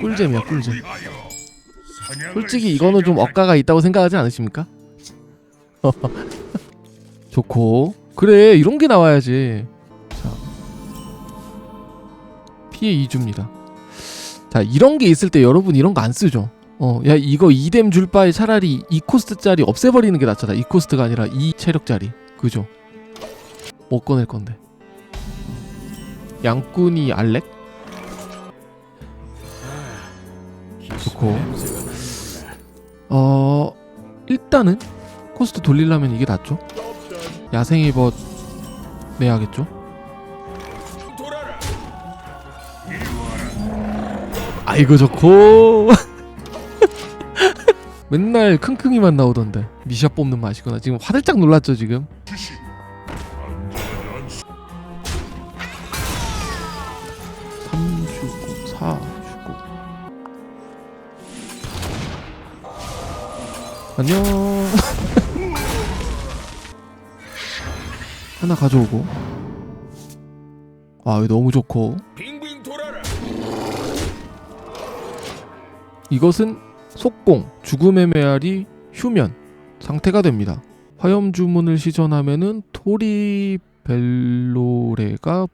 꿀잼이야 꿀잼. 솔직히 이거는 좀 억가가 있다고 생각하지 않으십니까? 좋고. 그래 이런 게 나와야지. 자. 피해 2주입니다. 자 이런 게 있을 때 여러분 이런 거 안 쓰죠? 어야 이거 이뎀 줄 바에 차라리 2코스트짜리 없애버리는 게 낫잖아. 2코스트가 아니라 2 체력짜리. 그죠? 못 꺼낼 건데. 양꾼이 알렉? 좋고. 어 일단은 코스트 돌리려면 이게 낫죠? 야생의 벗 내야겠죠? 아이고 좋고. 맨날 킁킁이만 나오던데. 미샤 뽑는 맛이구나. 지금 화들짝 놀랐죠 지금 안녕 하나 가져오고 아 이거 너무 좋고. 이것은 속공, 죽음의 메아리, 휴면 상태가 됩니다. 화염 주문을 시전하면은 토리벨로레가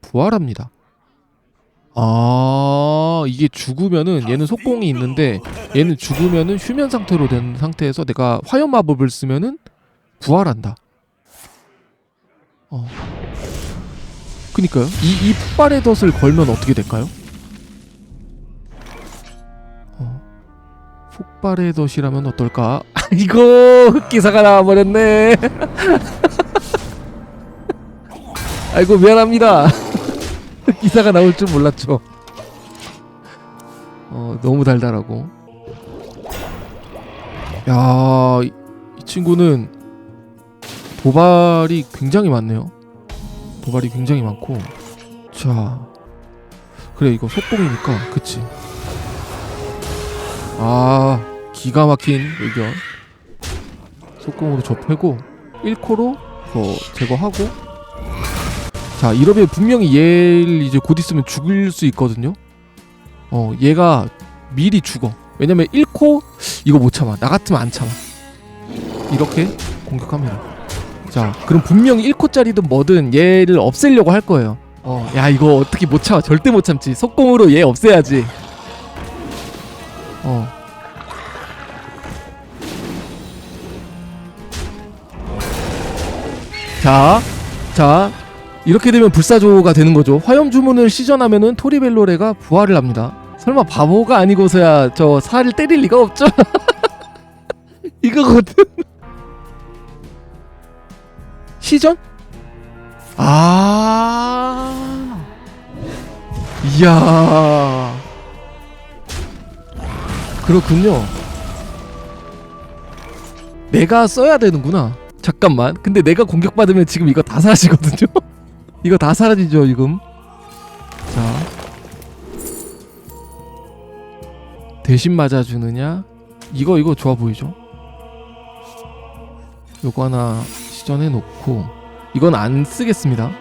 부활합니다. 아 이게 죽으면은 얘는 속공이 있는데 얘는 죽으면은 휴면 상태로 된 상태에서 내가 화염 마법을 쓰면은 부활한다. 어. 그니까요. 이, 이 폭발의 덫을 걸면 어떻게 될까요? 어. 폭발의 덫이라면 어떨까? 이거 흑기사가 나와버렸네. 아이고 미안합니다. 흑기사가 나올 줄 몰랐죠. 어 너무 달달하고. 야, 이, 이 친구는 도발이 굉장히 많네요. 도발이 굉장히 많고. 자, 그래 이거 속공이니까 그치. 아 기가 막힌 의견 속공으로 접해고 1코로 더 제거하고 자 이러면 분명히 얘를 이제 곧 있으면 죽일 수 있거든요 어 얘가 미리 죽어. 왜냐면 1코 이거 못 참아. 나 같으면 안 참아. 이렇게 공격합니다. 자 그럼 분명히 1코짜리든 뭐든 얘를 없애려고 할 거예요. 어 야 이거 어떻게 못 참아? 절대 못 참지. 속공으로 얘 없애야지. 어. 자, 자, 이렇게 되면 불사조가 되는 거죠. 화염 주문을 시전하면은 토리벨로레가 부활을 합니다. 설마 바보가 아니고서야 저 살을 때릴 리가 없죠. 이거거든. 시전? 아, 이야. 그렇군요. 내가 써야 되는구나. 잠깐만. 근데 내가 공격받으면 지금 이거 다 사라지거든요. 이거 다 사라지죠, 지금. 대신 맞아주느냐? 이거 이거 좋아 보이죠? 요거 하나 시전해 놓고 이건 안 쓰겠습니다.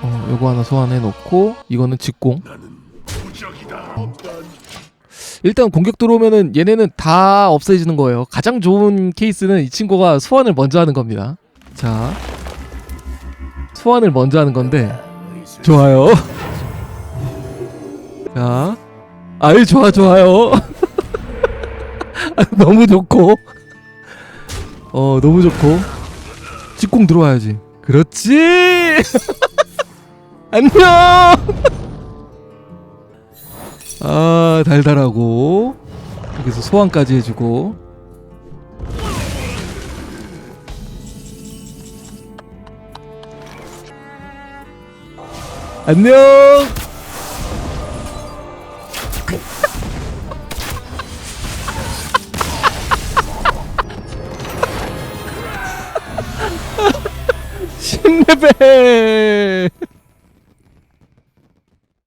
어, 요거 하나 소환해 놓고 이거는 직공. 일단 공격 들어오면은 얘네는 다 없어지는 거예요. 가장 좋은 케이스는 이 친구가 소환을 먼저 하는 겁니다. 자, 소환을 먼저 하는 건데 좋아요. 자, 아유 좋아 좋아요. 아, 너무 좋고, 어 너무 좋고, 직공 들어와야지. 그렇지. 안녕. 아 달달하고 여기서 소환까지 해주고 안녕 신레벨